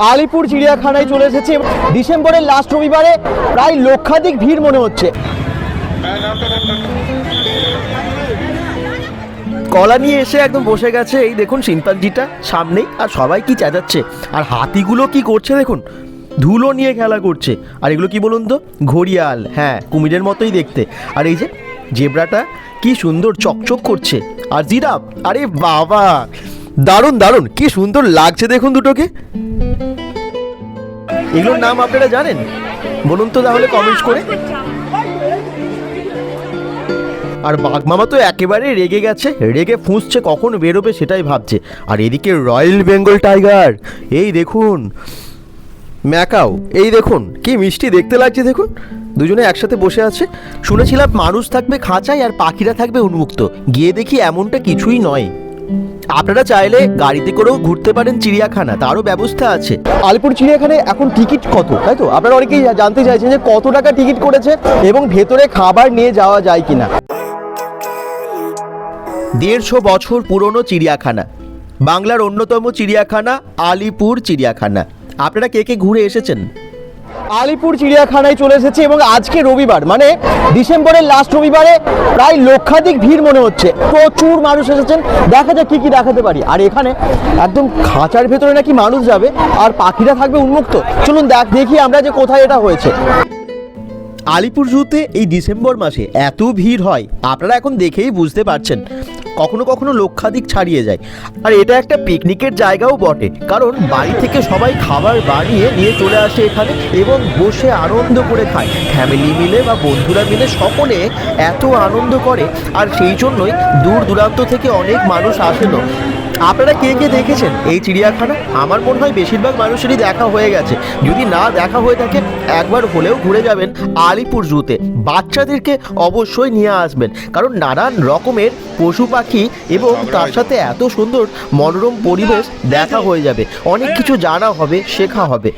আলিপুর চিড়িয়াখানায় চলে এসেছে। ডিসেম্বরের লাস্ট রবিবারে প্রায় লক্ষাধিক ভিড় মনে হচ্ছে। কলা নিয়ে এসে একদম বসে গেছে। এই দেখুন শিম্পাঞ্জিটা সামনেই আর সবাই কি চেঁচাচ্ছে। আর হাতিগুলো কি করছে দেখুন? ধুলো নিয়ে খেলা করছে। আর এগুলো কি বলুন তো? ঘড়িয়াল। হ্যাঁ কুমিরের মতোই দেখতে। আর এই যে জেব্রাটা কি সুন্দর চকচক করছে। আর জিরাফ, আরে বাবা! দারুণ দারুণ। কি সুন্দর লাগছে দেখুন দুটোকে। এগুলোর নাম আপনারা জানেন? বলুন তো তাহলে কমেন্টস করে। আর বাঘ মামা তো একেবারে রেগে গেছে, রেগে ফুঁসছে, কখন বেরোবে সেটাই ভাবছে। আর এদিকে রয়্যাল বেঙ্গল টাইগার, এই দেখুন, ম্যাকাও, এই দেখুন, কি মিষ্টি দেখতে লাগছে, দেখুন। দুজনে একসাথে বসে আছে। শুনেছিলাম মানুষ থাকবে খাঁচায় আর পাখিরা থাকবে উন্মুক্ত। গিয়ে দেখি এমনটা কিছুই নয়। আপনারা চাইলে গাড়িতে করেও ঘুরতে পারেন চিড়িয়াখানা তারও ব্যবস্থা আছে। আলিপুর চিড়িয়াখানায় এখন টিকিট কত তাই তো? আপনারা অনেকেই জানতে চাইছেন যে কত টাকা টিকিট করেছে এবং ভেতরে খাবার নিয়ে যাওয়া যায় কিনা। দেড়শো বছর পুরনো চিড়িয়াখানা বাংলার অন্যতম চিড়িয়াখানা আলিপুর চিড়িয়াখানা। আপনারা কে কে ঘুরে এসেছেন? আলিপুর চিড়িয়াখানায় চলে এসেছে এবং আজকে রবিবার মানে ডিসেম্বরের লাস্ট রবিবারে প্রায় লক্ষাধিক ভিড় মনে হচ্ছে। প্রচুর মানুষ এসেছেন। দেখা যাক কি কি দেখাতে পারি। আর এখানে একদম খাঁচার ভেতরে নাকি মানুষ যাবে, আর পাখিরা থাকবে উন্মুক্ত। চলুন দেখ দেখি আমরা যে কোথায় এটা হয়েছে। আলিপুর জুতে এই ডিসেম্বর মাসে এত ভিড় হয়, আপনারা এখন দেখেই বুঝতে পারছেন। কখনো কখনো লক্ষাধিক ছাড়িয়ে যায়। আর এটা একটা পিকনিকের জায়গাও বটে, কারণ বাড়ি থেকে সবাই খাবার বানিয়ে নিয়ে চলে আসে এখানে এবং বসে আনন্দ করে খায়। ফ্যামিলি মিলে বা বন্ধুরা মিলে সকলে এত আনন্দ করে, আর সেই জন্যই দূর দূরান্ত থেকে অনেক মানুষ আসেনও আপনারা কে কে দেখেছেন এই চিড়িয়াখানা? আমার মনে হয় বেশিরভাগ মানুষেরই দেখা হয়ে গেছে। যদি না দেখা হয়ে থাকে, একবার হলেও ঘুরে যাবেন আলিপুর জুতে। বাচ্চাদেরকে অবশ্যই নিয়ে আসবেন। কারণ নানান রকমের পশু পাখি এবং তার সাথে এত সুন্দর মনোরম পরিবেশ দেখা হয়ে যাবে। অনেক কিছু জানা হবে, শেখা হবে।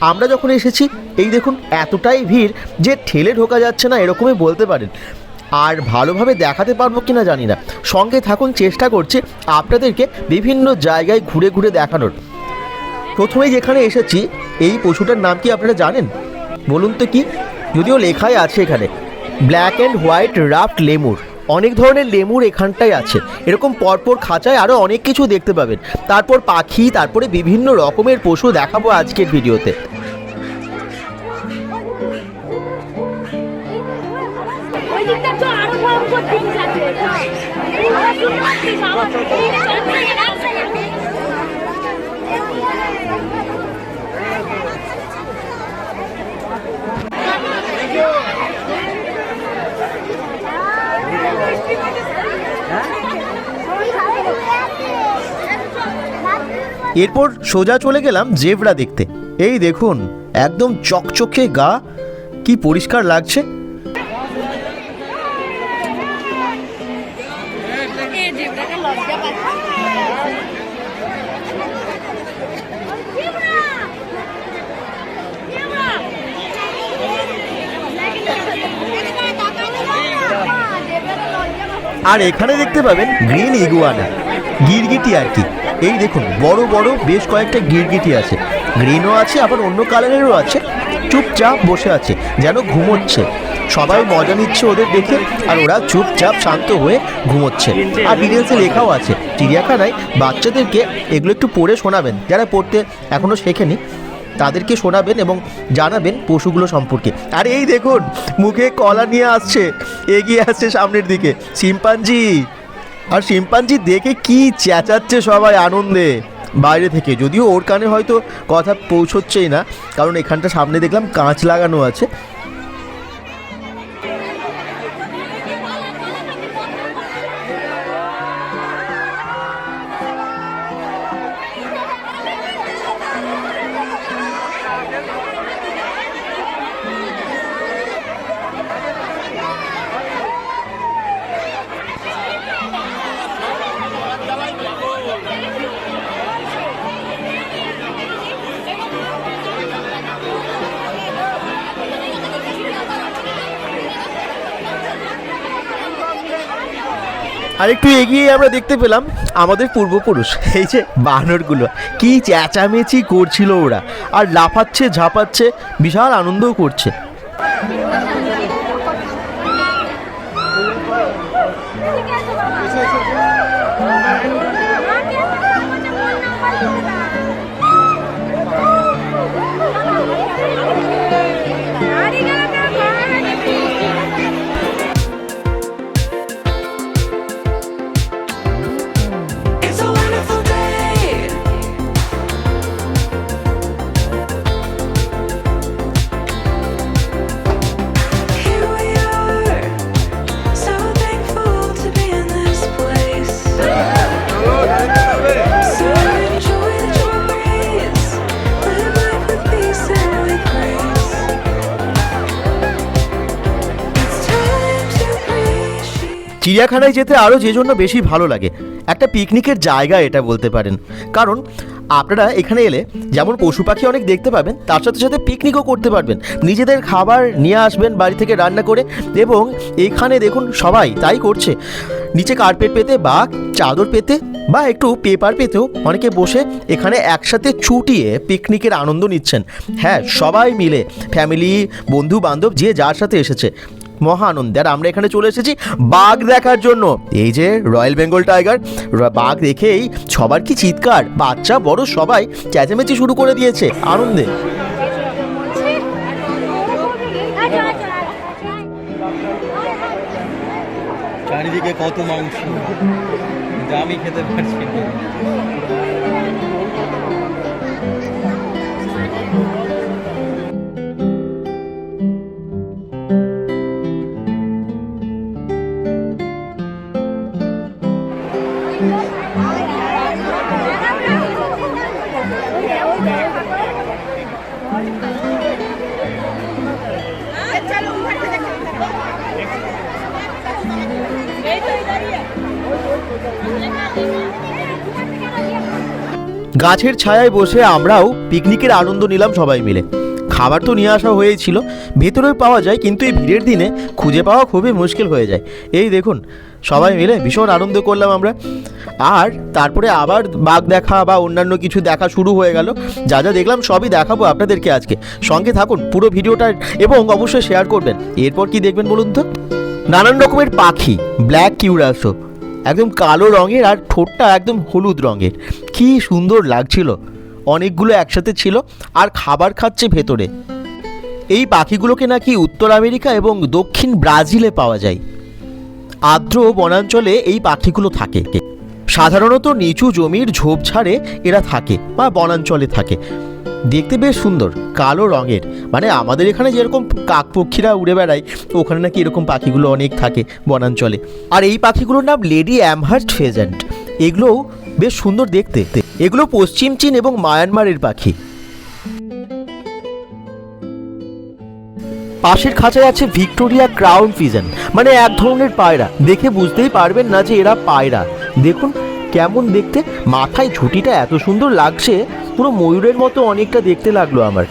আমরা যখন এসেছি, এই দেখুন, এতটাই ভিড় যে ঠেলে ঢোকা যাচ্ছে না, এরকমই বলতে পারেন। আর ভালোভাবে দেখাতে পারব কিনা জানি না। সঙ্গে থাকুন, চেষ্টা করছি আপনাদেরকে বিভিন্ন জায়গায় ঘুরে ঘুরে দেখানোর। প্রথমেই যেখানে এসেছি, এই পশুটার নাম কি আপনারা জানেন? বলুন তো কি? যদিও লেখাই আছে এখানে। Black and white ruffed lemur. অনেক ধরনের লেমুর এখানটায় আছে। এরকম পরপর খাঁচায় আরও অনেক কিছু দেখতে পাবেন। তারপর পাখি, তারপরে বিভিন্ন রকমের পশু দেখাবো আজকের ভিডিওতে। এরপর সোজা চলে গেলাম জেব্রা দেখতে। এই দেখুন একদম চকচকে গা। কি পরিষ্কার লাগছে। আর এখানে দেখতে পাবেন গ্রিন ইগুয়ানা, গিরগিটি আর কি। এই দেখুন, বড় বড় বেশ কয়েকটা গিরগিটি আছে। গ্রিনও আছে, আবার অন্য কালারেরও আছে। চুপচাপ বসে আছে, যেন ঘুমোচ্ছে। সবাই মজা নিচ্ছে ওদের দেখে, আর ওরা চুপচাপ শান্ত হয়ে ঘুমোচ্ছে। আর ডিটেলসে লেখাও আছে, চিড়িয়াখানায় বাচ্চাদেরকে এগুলো একটু পড়ে শোনাবেন। যারা পড়তে এখনও শেখেনি তাদেরকে শোনাবেন এবং জানাবেন পশুগুলো সম্পর্কে। আর এই দেখুন, মুখে কলা নিয়ে আসছে, এগিয়ে আসছে সামনের দিকে। শিম্পাঞ্জি, আর শিম্পাঞ্জি দেখে কি চেঁচাচ্ছে সবাই আনন্দে। বাইরে থেকে, যদিও ওর কানে হয়তো কথা পৌঁছচ্ছেই না, কারণ এখানটা সামনে দেখলাম কাঁচ লাগানো আছে। আর একটু এগিয়ে আমরা দেখতে পেলাম আমাদের পূর্বপুরুষ, এই যে বানরগুলো। কি চেঁচামেচি করছিল ওরা। আর লাফাচ্ছে, ঝাপাচ্ছে, বিশাল আনন্দও করছে। Thank a চিড়িয়াখানায় যেতে আরও যে জন্য বেশি ভালো লাগে। একটা পিকনিকের জায়গা এটা বলতে পারেন। কারণ আপনারা এখানে এলে যেমন পশু পাখি অনেক দেখতে পাবেন, তার সাথে সাথে পিকনিকও করতে পারবেন। নিজেদের খাবার নিয়ে আসবেন বাড়ি থেকে রান্না করে এবং এখানে দেখুন সবাই তাই করছে। নিচে কার্পেট পেতে বা চাদর পেতে বা একটু পেপার পেতেও অনেকে বসে এখানে একসাথে চুটিয়ে পিকনিকের আনন্দ নিচ্ছেন। হ্যাঁ সবাই মিলে ফ্যামিলি বন্ধু বান্ধব যে যার সাথে এসেছে। মহা আনন্দে আর আমরা এখানে চলে এসেছি বাঘ দেখার জন্য। এই যে রয়্যাল বেঙ্গল টাইগার বাঘ দেখেই সবার কি চিৎকার? বাচ্চা, বড় সবাই চেঁচামেচি শুরু করে দিয়েছে। আনন্দে। চারিদিকে কত মাংস। আমি খেতে পারছি গাছের ছায়ায় বসে আমরাও পিকনিকের আনন্দ নিলাম সবাই মিলে। খাবার তো নিয়ে আসা হয়েছিল, ভেতরেও পাওয়া যায়, কিন্তু এই ভিড়ের দিনে খুঁজে পাওয়া খুবই মুশকিল হয়ে যায়। এই দেখুন, সবাই মিলে ভীষণ আনন্দ করলাম আমরা। আর তারপরে আবার বাঘ দেখা বা অন্যান্য কিছু দেখা শুরু হয়ে গেল। যা যা দেখলাম সবই দেখাবো আপনাদেরকে আজকে। সঙ্গে থাকুন, পুরো ভিডিওটা এবং অবশ্যই শেয়ার করবেন। এরপর কি দেখবেন বলুন তো? নানান রকমের পাখি, ব্ল্যাক কিউরাসো একদম কালো রঙের আর ঠোঁটটা একদম হলুদ রঙের। কি সুন্দর লাগছিল। অনেকগুলো একসাথে ছিল আর খাবার খাচ্ছে ভেতরে। এই পাখিগুলোকে নাকি উত্তর আমেরিকা এবং দক্ষিণ ব্রাজিলে পাওয়া যায়। আর্দ্র বনাঞ্চলে এই পাখিগুলো থাকে। সাধারণত নিচু জমির ঝোপঝাড়ে এরা থাকে বা বনাঞ্চলে থাকে। দেখতে বেশ সুন্দর, কালো রঙের। মানে আমাদের এখানে যেরকম কাকপক্ষীরা উড়ে বেড়ায়, ওখানে নাকি এরকম পাখিগুলো অনেক থাকে বনাঞ্চলে। আর এই পাখিগুলোর নাম লেডি অ্যামহার্স্ট ফেজেন্ট। এগুলোও বেশ সুন্দর দেখতে। এগুলো পশ্চিম চীন এবং মায়ানমারের পাখি। পাশের খাঁচায় আছে ভিক্টোরিয়া ক্রাউন ফিজেন মানে এক ধরনের পায়রা। দেখে বুঝতেই পারবেন না যে এরা পায়রা। দেখুন কেমন দেখতে? মাথায় ঝুঁটিটা এত সুন্দর লাগছে, পুরো ময়ূরের মতো অনেকটা দেখতে লাগল আমার।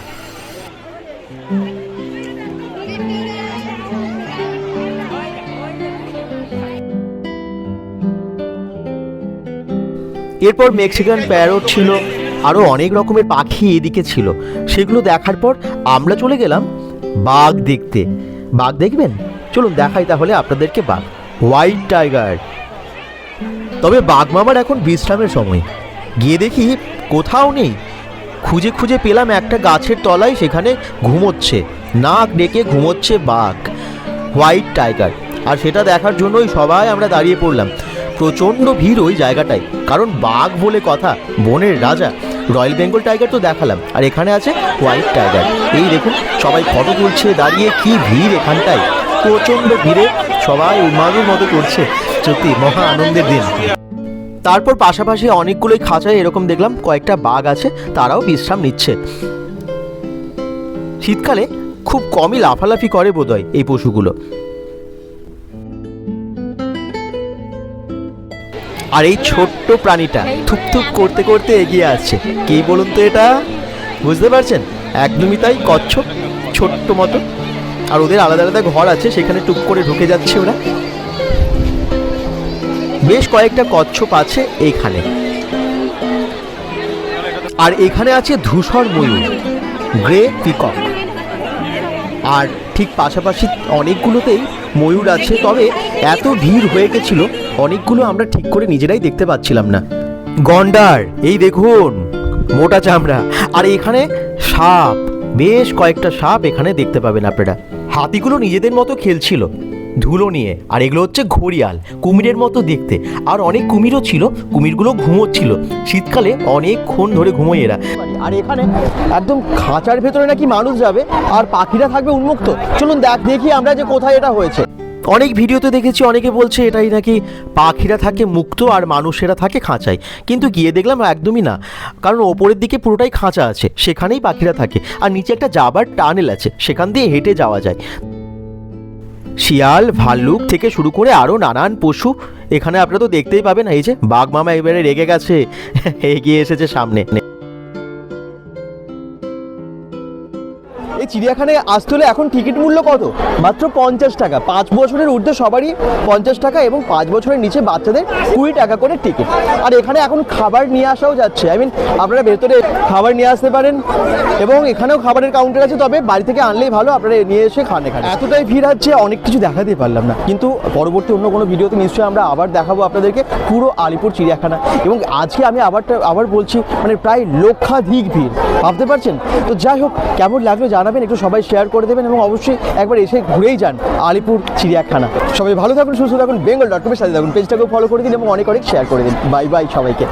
এরপর মেক্সিকান প্যারট ছিল আরও অনেক রকমের পাখি এদিকে ছিল। সেগুলো দেখার পর আমরা চলে গেলাম বাঘ দেখতে। বাঘ দেখবেন? চলুন দেখাই তাহলে আপনাদেরকে বাঘ। White tiger. তবে বাঘ মামার এখন বিশ্রামের সময়। গিয়ে দেখি কোথাও নেই। খুঁজে খুঁজে পেলাম একটা গাছের তলায় সেখানে ঘুমোচ্ছে। নাক ডেকে ঘুমোচ্ছে বাঘ, হোয়াইট টাইগার। আর সেটা দেখার জন্যই সবাই আমরা দাঁড়িয়ে পড়লাম। প্রচণ্ড ভিড় ওই জায়গাটায়। কারণ বাঘ বলে কথা, বনের রাজা। রয়্যাল বেঙ্গল টাইগার তো দেখালাম। আর এখানে আছে হোয়াইট টাইগার। এই দেখুন, সবাই ফটো তুলছে, দাঁড়িয়ে কি ভিড় এখানটায়। প্রচণ্ড ভিড়ে সবাই উন্মাদের মতো করছে সত্যি, মহা আনন্দের দিন। তারপর পাশাপাশি অনেকগুলোই খাঁচায় এরকম দেখলাম, কয়েকটা বাঘ আছে, তারাও বিশ্রাম নিচ্ছে। শীতকালে খুব কমই লাফালাফি করে বোধহয় এই পশুগুলো। আর এই ছোট্ট প্রাণীটা থুকথুক করতে করতে এগিয়ে আসছে। কি বলুন তো এটা? বুঝতে পারছেন? একদমই তাই, কচ্ছপ, ছোট্ট মতো। আর ওদের আলাদা আলাদা ঘর আছে, সেখানে টুক করে ঢুকে যাচ্ছে ওরা। বেশ কয়েকটা কচ্ছপ আছে এইখানে। আর এখানে আছে ধূসর ময়ূর, গ্রে পিকক। আর ঠিক পাশাপাশি অনেকগুলোতেই ময়ূর আছে, তবে এত ভিড় হয়ে গেছিল, অনেকগুলো আমরা ঠিক করে নিজেরাই দেখতে পাচ্ছিলাম না। গন্ডার, এই দেখুন, মোটা চামড়া। আর এখানে সাপ, বেশ কয়েকটা সাপ এখানে দেখতে পাবেন আপনারা। হাতিগুলো নিজেদের মতো খেলছিল। ধুলো নিয়ে, আর এগুলো হচ্ছে ঘড়িয়াল, কুমিরের মতো দেখতে। আর অনেক কুমিরও ছিল, কুমিরগুলো ঘুমোচ্ছিল। শীতকালে অনেকক্ষণ ধরে ঘুমোয় এরা। আর এখানে একদম খাঁচার ভেতরে নাকি মানুষ যাবে, আর পাখিরা থাকবে উন্মুক্ত। চলুন দেখ, দেখি আমরা যে কোথায় এটা হয়েছে। অনেক ভিডিওতে দেখেছি অনেকে বলছে এটাই নাকি পাখিরা থাকে মুক্ত আর মানুষেরা থাকে খাঁচায়। কিন্তু গিয়ে দেখলাম একদমই না। কারণ ওপরের দিকে পুরোটাই খাঁচা আছে, সেখানেই পাখিরা থাকে। আর নিচে একটা যাবার টানেল আছে, সেখান দিয়ে হেঁটে যাওয়া যায়। শিয়াল, ভাল্লুক থেকে শুরু করে আরও নানান পশু। এখানে আপনারা তো দেখতেই পাবেন, এই যে বাঘ মামা এবারে রেগে গেছে, এগিয়ে এসেছে সামনে। চিড়িয়াখানায় আসতে হলে এখন টিকিট মূল্য কত? মাত্র পঞ্চাশ টাকা। পাঁচ বছরের ঊর্ধ্বে সবারই পঞ্চাশ টাকা এবং পাঁচ বছরের নিচে বাচ্চাদের কুড়ি টাকা করে টিকিট। আর এখানে এখন খাবার নিয়ে আসাও যাচ্ছে। আই মিন আপনারা ভেতরে খাবার নিয়ে আসতে পারেন এবং এখানেও খাবারের কাউন্টার আছে। তবে বাড়ি থেকে আনলেই ভালো, আপনারা নিয়ে এসে খান এখানে। এতটাই ভিড় আছে, অনেক কিছু দেখাতে পারলাম না। কিন্তু পরবর্তী অন্য কোনো ভিডিওতে নিশ্চয়ই আমরা আবার দেখাবো আপনাদেরকে পুরো আলিপুর চিড়িয়াখানা। এবং আজকে আমি আবারটা, আবার বলছি মানে প্রায় লক্ষাধিক ভিড়। ভাবতে পারছেন? তো যাই হোক, কেমন লাগল জানাবেন। একটু সবাই শেয়ার করে দেবেন এবং অবশ্যই একবার এসে ঘুরেই যান আলিপুর চিড়িয়াখানা। সবাই ভালো থাকুন, সুস্থ থাকুন, বেঙ্গল ডট কমের সাথে থাকুন পেজটাকেও ফলো করে দিন এবং অনেক অনেক শেয়ার করে দিন। বাই বাই সবাইকে।